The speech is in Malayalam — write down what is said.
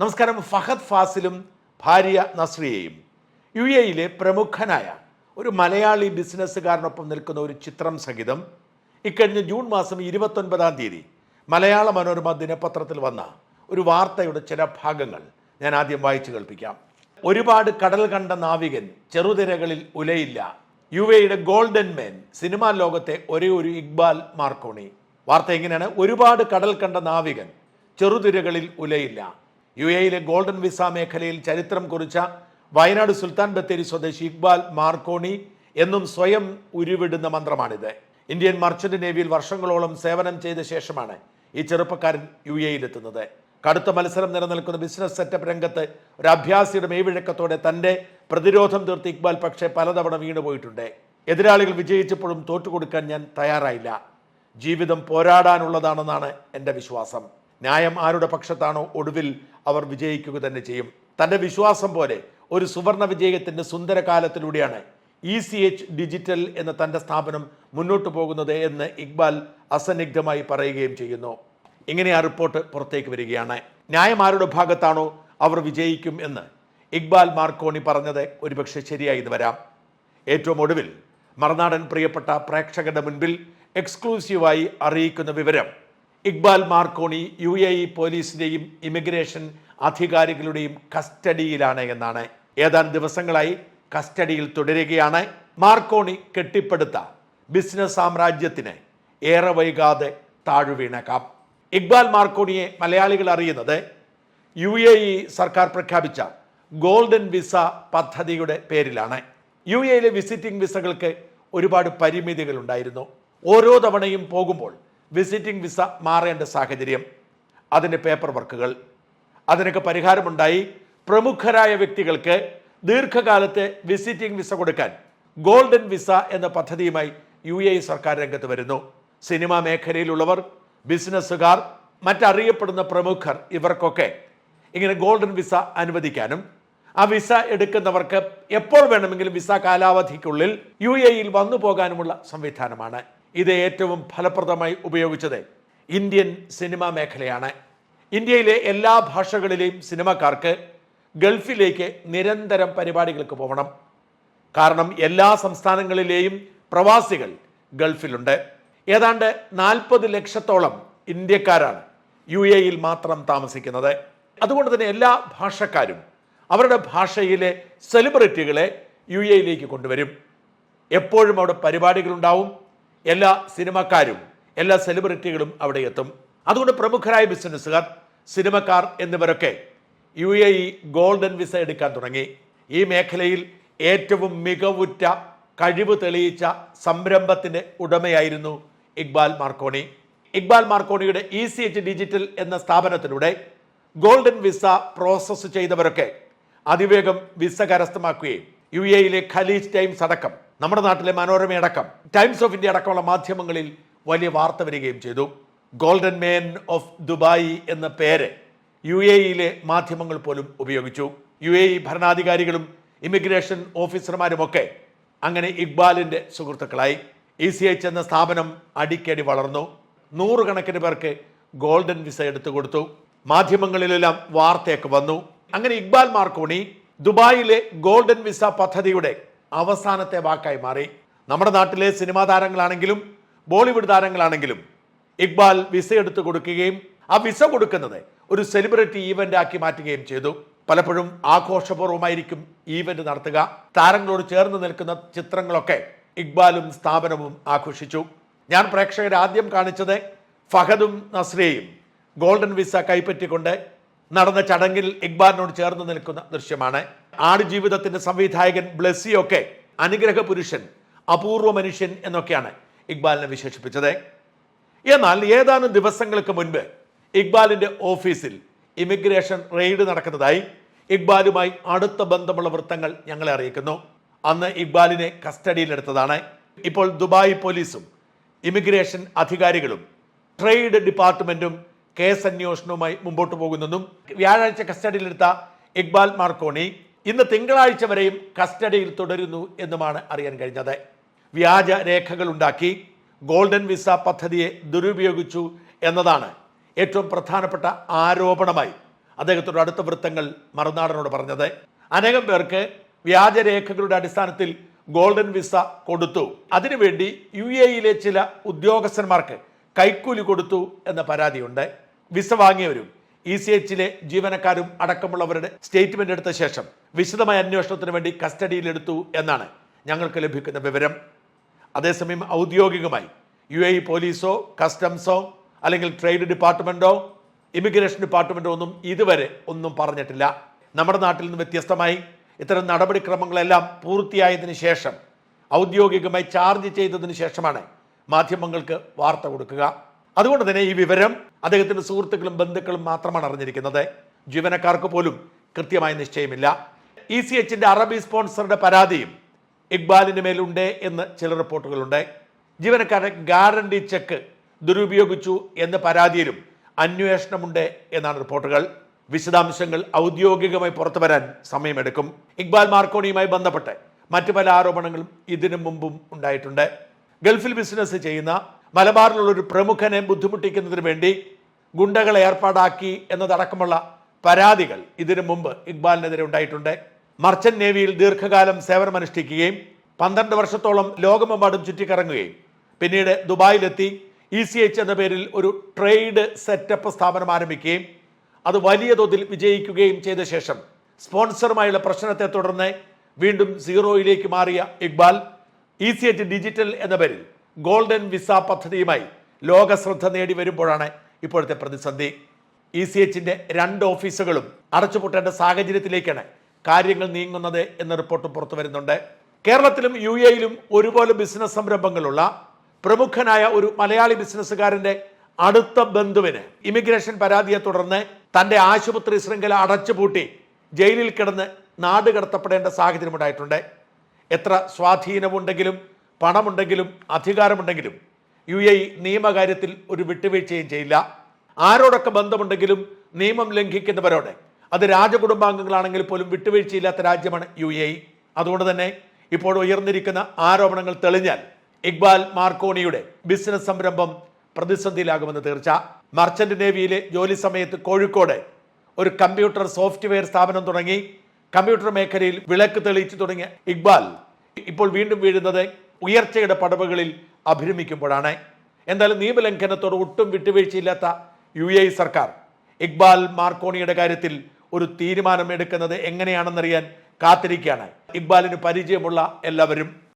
നമസ്കാരം. ഫഹദ് ഫാസിലും ഭാര്യ നസ്രിയയും യു എയിലെ പ്രമുഖനായ ഒരു മലയാളി ബിസിനസ്സുകാരനൊപ്പം നിൽക്കുന്ന ഒരു ചിത്രം സഹിതം ഇക്കഴിഞ്ഞ ജൂൺ മാസം ഇരുപത്തൊൻപതാം തീയതി മലയാള മനോരമ ദിനപത്രത്തിൽ വന്ന ഒരു വാർത്തയുടെ ചില ഭാഗങ്ങൾ ഞാൻ ആദ്യം വായിച്ചു കേൾപ്പിക്കാം. ഒരുപാട് കടൽ കണ്ട നാവികൻ ചെറുതിരകളിൽ ഉലയില്ല. യു എയുടെ ഗോൾഡൻ മേൻ സിനിമാ ലോകത്തെ ഒരേ ഒരു ഇക്ബാൽ മാർക്കോണി. വാർത്ത എങ്ങനെയാണ്? ഒരുപാട് കടൽ കണ്ട നാവികൻ ചെറുതിരകളിൽ ഉലയില്ല. യു എയിലെ ഗോൾഡൻ വിസ മേഖലയിൽ ചരിത്രം കുറിച്ച വയനാട് സുൽത്താൻ ബത്തേരി സ്വദേശി ഇക്ബാൽ മാർക്കോണി എന്നും സ്വയം ഉരുവിടുന്ന മന്ത്രമാണിത്. ഇന്ത്യൻ മർച്ചന്റ് നേവിയിൽ വർഷങ്ങളോളം സേവനം ചെയ്ത ശേഷമാണ് ഈ ചെറുപ്പക്കാരൻ യു എയിലെത്തുന്നത് കടുത്ത മത്സരം നിലനിൽക്കുന്ന ബിസിനസ് സെറ്റപ്പ് രംഗത്ത് ഒരു അഭ്യാസിയുടെ മേവിഴക്കത്തോടെ തന്റെ പ്രതിരോധം തീർത്ത് ഇക്ബാൽ പക്ഷേ പലതവണ വീണുപോയിട്ടുണ്ട് എതിരാളികൾ വിജയിച്ചപ്പോഴും തോറ്റുകൊടുക്കാൻ ഞാൻ തയ്യാറായില്ല. ജീവിതം പോരാടാനുള്ളതാണെന്നാണ് എന്റെ വിശ്വാസം. ന്യായം ആരുടെ പക്ഷത്താണോ ഒടുവിൽ അവർ വിജയിക്കുക തന്നെ ചെയ്യും. തന്റെ വിശ്വാസം പോലെ ഒരു സുവർണ വിജയത്തിന്റെ സുന്ദരകാലത്തിലൂടെയാണ് ഇ സി എച്ച് ഡിജിറ്റൽ എന്ന തന്റെ സ്ഥാപനം മുന്നോട്ട് പോകുന്നത് എന്ന് ഇക്ബാൽ അസന്നിഗ്ധമായി പറയുകയും ചെയ്യുന്നു. ഇങ്ങനെ ആ റിപ്പോർട്ട് പുറത്തേക്ക് വരികയാണ്. ന്യായം ആരുടെ ഭാഗത്താണോ അവർ വിജയിക്കും എന്ന് ഇക്ബാൽ മാർക്കോണി പറഞ്ഞത് ഒരുപക്ഷെ ശരിയായി വരാം. ഏറ്റവും ഒടുവിൽ മറുനാടൻ പ്രിയപ്പെട്ട പ്രേക്ഷകരുടെ മുൻപിൽ എക്സ്ക്ലൂസീവായി അറിയിക്കുന്ന വിവരം Iqbal Marconi U A E പോലീസിന്റെയും ഇമിഗ്രേഷൻ അധികാരികളുടെയും കസ്റ്റഡിയിലാണ് എന്നാണ്. ഏതാനും ദിവസങ്ങളായി കസ്റ്റഡിയിൽ തുടരുകയാണ്. മാർക്കോണി കെട്ടിപ്പടുത്ത ബിസിനസ് സാമ്രാജ്യത്തിന് ഏറെ വൈകാതെ താഴുവീണേക്കാം ഇക്ബാൽ മാർക്കോണിയെ മലയാളികൾ അറിയുന്നത് യു എ ഇ സർക്കാർ പ്രഖ്യാപിച്ച ഗോൾഡൻ വിസ പദ്ധതിയുടെ പേരിലാണ്. യു എയിലെ വിസിറ്റിംഗ് വിസകൾക്ക് ഒരുപാട് പരിമിതികൾ ഉണ്ടായിരുന്നു ഓരോ തവണയും പോകുമ്പോൾ വിസിറ്റിംഗ് വിസ മാറേണ്ട സാഹചര്യം അതിന്റെ പേപ്പർ വർക്കുകൾ അതിനൊക്കെ പരിഹാരമുണ്ടായി പ്രമുഖരായ വ്യക്തികൾക്ക് ദീർഘകാലത്തെ വിസിറ്റിംഗ് വിസ കൊടുക്കാൻ ഗോൾഡൻ വിസ എന്ന പദ്ധതിയുമായി യു എ സർക്കാർ രംഗത്ത് വരുന്നു. സിനിമാ മേഖലയിലുള്ളവർ ബിസിനസ്സുകാർ മറ്ററിയപ്പെടുന്ന പ്രമുഖർ ഇവർക്കൊക്കെ ഇങ്ങനെ ഗോൾഡൻ വിസ അനുവദിക്കാനും ആ വിസ എടുക്കുന്നവർക്ക് എപ്പോൾ വേണമെങ്കിലും വിസ കാലാവധിക്കുള്ളിൽ യു എയിൽ വന്നു പോകാനുമുള്ള സംവിധാനമാണ്. ഇത് ഏറ്റവും ഫലപ്രദമായി ഉപയോഗിച്ചത് ഇന്ത്യൻ സിനിമാ മേഖലയാണ്. ഇന്ത്യയിലെ എല്ലാ ഭാഷകളിലെയും സിനിമക്കാർക്ക് ഗൾഫിലേക്ക് നിരന്തരം പരിപാടികൾക്ക് പോകണം കാരണം എല്ലാ സംസ്ഥാനങ്ങളിലെയും പ്രവാസികൾ ഗൾഫിലുണ്ട്. ഏതാണ്ട് നാൽപ്പത് ലക്ഷത്തോളം ഇന്ത്യക്കാരാണ് യു എയിൽ മാത്രം താമസിക്കുന്നത്. അതുകൊണ്ട് തന്നെ എല്ലാ ഭാഷക്കാരും അവരുടെ ഭാഷയിലെ സെലിബ്രിറ്റികളെ യു എയിലേക്ക് കൊണ്ടുവരും. എപ്പോഴും അവിടെ പരിപാടികളുണ്ടാവും. എല്ലാ സിനിമക്കാരും എല്ലാ സെലിബ്രിറ്റികളും അവിടെ എത്തും. അതുകൊണ്ട് പ്രമുഖരായ ബിസിനസ്സുകാർ സിനിമക്കാർ എന്നിവരൊക്കെ U A E golden visa എടുക്കാൻ തുടങ്ങി. ഈ മേഖലയിൽ ഏറ്റവും മികവുറ്റ കഴിവ് തെളിയിച്ച സംരംഭത്തിന്റെ ഉടമയായിരുന്നു ഇക്ബാൽ മാർക്കോണി. ഇക്ബാൽ മാർക്കോണിയുടെ ഇ സി എച്ച് ഡിജിറ്റൽ എന്ന സ്ഥാപനത്തിലൂടെ ഗോൾഡൻ വിസ പ്രോസസ്സ് ചെയ്തവരൊക്കെ അതിവേഗം വിസ കരസ്ഥമാക്കുകയും യു എയിലെ ഖലീജ് ടൈംസ് അടക്കം നമ്മുടെ നാട്ടിലെ മനോരമ അടക്കം ടൈംസ് ഓഫ് ഇന്ത്യ അടക്കമുള്ള മാധ്യമങ്ങളിൽ വലിയ വാർത്ത വരികയും ചെയ്തു. ഗോൾഡൻ മേൻ ഓഫ് ദുബായ് എന്ന പേര് യു എ ഇയിലെ മാധ്യമങ്ങൾ പോലും ഉപയോഗിച്ചു. യു എ ഇ ഭരണാധികാരികളും ഇമിഗ്രേഷൻ ഓഫീസർമാരുമൊക്കെ അങ്ങനെ ഇക്ബാലിന്റെ സുഹൃത്തുക്കളായി. ഇ സി എച്ച് എന്ന സ്ഥാപനം അടിക്കടി വളർന്നു. നൂറുകണക്കിന് പേർക്ക് ഗോൾഡൻ വിസ എടുത്തു കൊടുത്തു. മാധ്യമങ്ങളിലെല്ലാം വാർത്തയൊക്കെ വന്നു. അങ്ങനെ ഇക്ബാൽ മാർക്കോണി ദുബായിലെ ഗോൾഡൻ വിസ പദ്ധതിയുടെ അവസാനത്തെ വാക്കായി മാറി. നമ്മുടെ നാട്ടിലെ സിനിമാ താരങ്ങളാണെങ്കിലും ബോളിവുഡ് താരങ്ങളാണെങ്കിലും ഇക്ബാൽ വിസ എടുത്തു കൊടുക്കുകയും ആ വിസ കൊടുക്കുന്നത് ഒരു സെലിബ്രിറ്റി ഈവന്റ് ആക്കി മാറ്റുകയും ചെയ്തു. പലപ്പോഴും ആഘോഷപൂർവമായിരിക്കും ഈവന്റ് നടത്തുക. താരങ്ങളോട് ചേർന്ന് നിൽക്കുന്ന ചിത്രങ്ങളൊക്കെ ഇക്ബാലും സ്ഥാപനവും ആഘോഷിച്ചു. ഞാൻ പ്രേക്ഷകരെ ആദ്യം കാണിച്ചത് ഫഹദും നസ്രിയയും ഗോൾഡൻ വിസ കൈപ്പറ്റിക്കൊണ്ട് നടന്ന ചടങ്ങിൽ ഇക്ബാലിനോട് ചേർന്ന് നിൽക്കുന്ന ദൃശ്യമാണ്. ആടുജീവിതത്തിന്റെ സംവിധായകൻ ബ്ലെസ്സിയൊക്കെ അനുഗ്രഹ പുരുഷൻ അപൂർവ മനുഷ്യൻ എന്നൊക്കെയാണ് ഇക്ബാലിനെ വിശേഷിപ്പിച്ചത്. എന്നാൽ ഏതാനും ദിവസങ്ങൾക്ക് മുൻപ് ഇക്ബാലിന്റെ ഓഫീസിൽ ഇമിഗ്രേഷൻ റെയ്ഡ് നടക്കുന്നതായി ഇക്ബാലുമായി അടുത്ത ബന്ധമുള്ള വൃത്തങ്ങൾ ഞങ്ങളെ അറിയിക്കുന്നു. അന്ന് ഇക്ബാലിനെ കസ്റ്റഡിയിലെടുത്തതാണ്. ഇപ്പോൾ ദുബായ് പോലീസും ഇമിഗ്രേഷൻ അധികാരികളും ട്രേഡ് ഡിപ്പാർട്ട്മെന്റും കേസ് അന്വേഷണവുമായി മുമ്പോട്ട് പോകുന്നെന്നും വ്യാഴാഴ്ച കസ്റ്റഡിയിലെടുത്ത ഇക്ബാൽ മാർക്കോണി ഇന്ന് തിങ്കളാഴ്ച വരെയും കസ്റ്റഡിയിൽ തുടരുന്നു എന്നുമാണ് അറിയാൻ കഴിഞ്ഞത്. വ്യാജ രേഖകൾ ഉണ്ടാക്കി ഗോൾഡൻ വിസ പദ്ധതിയെ ദുരുപയോഗിച്ചു എന്നതാണ് ഏറ്റവും പ്രധാനപ്പെട്ട ആരോപണമായി അദ്ദേഹത്തോട് അടുത്ത വൃത്തങ്ങൾ മറുനാടനോട് പറഞ്ഞത്. അനേകം പേർക്ക് വ്യാജരേഖകളുടെ അടിസ്ഥാനത്തിൽ ഗോൾഡൻ വിസ കൊടുത്തു. അതിനുവേണ്ടി യു എയിലെ ചില ഉദ്യോഗസ്ഥന്മാർക്ക് കൈക്കൂലി കൊടുത്തു എന്ന പരാതിയുണ്ട്. വിസ വാങ്ങിയവരും ഇ സി എച്ചിലെ ജീവനക്കാരും അടക്കമുള്ളവരുടെ സ്റ്റേറ്റ്മെന്റ് എടുത്ത ശേഷം വിശദമായ അന്വേഷണത്തിന് വേണ്ടി കസ്റ്റഡിയിലെടുത്തു എന്നാണ് ഞങ്ങൾക്ക് ലഭിക്കുന്ന വിവരം. അതേസമയം ഔദ്യോഗികമായി യു എ പോലീസോ കസ്റ്റംസോ അല്ലെങ്കിൽ ട്രേഡ് ഡിപ്പാർട്ട്മെന്റോ ഇമിഗ്രേഷൻ ഡിപ്പാർട്ട്മെന്റോ ഒന്നും ഇതുവരെ ഒന്നും പറഞ്ഞിട്ടില്ല. നമ്മുടെ നാട്ടിൽ നിന്ന് വ്യത്യസ്തമായി ഇത്തരം നടപടിക്രമങ്ങളെല്ലാം പൂർത്തിയായതിനു ശേഷം ഔദ്യോഗികമായി ചാർജ് ചെയ്തതിനു ശേഷമാണ് മാധ്യമങ്ങൾക്ക് വാർത്ത കൊടുക്കുക. അതുകൊണ്ട് തന്നെ ഈ വിവരം അദ്ദേഹത്തിന്റെ സുഹൃത്തുക്കളും ബന്ധുക്കളും മാത്രമാണ് അറിഞ്ഞിരിക്കുന്നത്. ജീവനക്കാർക്ക് പോലും കൃത്യമായ നിശ്ചയമില്ല. ഇ സി എച്ചിന്റെ അറബി സ്പോൺസറുടെ പരാതിയും ഇക്ബാലിന് മേലുണ്ട് എന്ന് ചില റിപ്പോർട്ടുകളുണ്ട്. ജീവനക്കാരുടെ ഗ്യാരണ്ടി ചെക്ക് ദുരുപയോഗിച്ചു എന്ന പരാതിയിലും അന്വേഷണമുണ്ട് എന്നാണ് റിപ്പോർട്ടുകൾ. വിശദാംശങ്ങൾ ഔദ്യോഗികമായി പുറത്തു വരാൻ സമയമെടുക്കും. ഇക്ബാൽ മാർക്കോണിയുമായി ബന്ധപ്പെട്ട് മറ്റു പല ആരോപണങ്ങളും ഇതിനു മുമ്പും ഉണ്ടായിട്ടുണ്ട്. ഗൾഫിൽ ബിസിനസ് ചെയ്യുന്ന മലബാറിലുള്ള ഒരു പ്രമുഖനെ ബുദ്ധിമുട്ടിക്കുന്നതിന് വേണ്ടി ഗുണ്ടകളെ ഏർപ്പാടാക്കി എന്നതടക്കമുള്ള പരാതികൾ ഇതിനു മുമ്പ് ഇക്ബാലിനെതിരെ ഉണ്ടായിട്ടുണ്ട്. മർച്ചന്റ് നേവിയിൽ ദീർഘകാലം സേവനമനുഷ്ഠിക്കുകയും പന്ത്രണ്ട് വർഷത്തോളം ലോകമെമ്പാടും ചുറ്റിക്കറങ്ങുകയും പിന്നീട് ദുബായിലെത്തി ഇ സി എച്ച് എന്ന പേരിൽ ഒരു ട്രേഡ് സെറ്റപ്പ് സ്ഥാപനം ആരംഭിക്കുകയും അത് വലിയ തോതിൽ വിജയിക്കുകയും ചെയ്ത ശേഷം സ്പോൺസറുമായുള്ള പ്രശ്നത്തെ തുടർന്ന് വീണ്ടും സീറോയിലേക്ക് മാറിയ Iqbal E C H digital എന്ന പേരിൽ ഗോൾഡൻ വിസ പദ്ധതിയുമായി ലോക ശ്രദ്ധ നേടി വരുമ്പോഴാണ് ഇപ്പോഴത്തെ പ്രതിസന്ധി. ഇ സി എച്ചിന്റെ രണ്ട് ഓഫീസുകളും അടച്ചുപൂട്ടേണ്ട സാഹചര്യത്തിലേക്കാണ് കാര്യങ്ങൾ നീങ്ങുന്നത് എന്ന റിപ്പോർട്ട് പുറത്തു വരുന്നുണ്ട്. കേരളത്തിലും യു എയിലും ഒരുപോലെ ബിസിനസ് സംരംഭങ്ങളുള്ള പ്രമുഖനായ ഒരു മലയാളി ബിസിനസ്സുകാരന്റെ അടുത്ത ബന്ധുവിന് ഇമിഗ്രേഷൻ പരാതിയെ തുടർന്ന് തന്റെ ആശുപത്രി ശൃംഖല അടച്ചുപൂട്ടി ജയിലിൽ കിടന്ന് നാട് കടത്തപ്പെടേണ്ട സാഹചര്യം ഉണ്ടായിട്ടുണ്ട് എത്ര സ്വാധീനമുണ്ടെങ്കിലും പണമുണ്ടെങ്കിലും അധികാരമുണ്ടെങ്കിലും യു എ നിയമകാര്യത്തിൽ ഒരു വിട്ടുവീഴ്ചയും ചെയ്യില്ല. ആരോടൊക്കെ ബന്ധമുണ്ടെങ്കിലും നിയമം ലംഘിക്കുന്നവരോട് അത് രാജകുടുംബാംഗങ്ങളാണെങ്കിൽ പോലും വിട്ടുവീഴ്ചയില്ലാത്ത രാജ്യമാണ് യു എ അതുകൊണ്ട് തന്നെ ഇപ്പോൾ ഉയർന്നിരിക്കുന്ന ആരോപണങ്ങൾ തെളിഞ്ഞാൽ ഇക്ബാൽ മാർക്കോണിയുടെ ബിസിനസ് സംരംഭം പ്രതിസന്ധിയിലാകുമെന്ന് തീർച്ച. മർച്ചന്റ് നേവിയിലെ ജോലി സമയത്ത് കോഴിക്കോട് ഒരു കമ്പ്യൂട്ടർ സോഫ്റ്റ്വെയർ സ്ഥാപനം തുടങ്ങി. കമ്പ്യൂട്ടർ മേഖലയിൽ വിളക്ക് തെളിയിച്ചു തുടങ്ങിയ ഇക്ബാൽ ഇപ്പോൾ വീണ്ടും വീഴുന്നത് ഉയർച്ചയുടെ പടവുകളിൽ അഭിരമിക്കുമ്പോഴാണ്. എന്തായാലും നിയമലംഘനത്തോട് ഒട്ടും വിട്ടുവീഴ്ചയില്ലാത്ത യു എ സർക്കാർ ഇക്ബാൽ മാർക്കോണിയുടെ കാര്യത്തിൽ ഒരു തീരുമാനം എടുക്കുന്നത് എങ്ങനെയാണെന്നറിയാൻ കാത്തിരിക്കുകയാണ്. ഇക്ബാലിന് പരിചയമുള്ള എല്ലാവരും.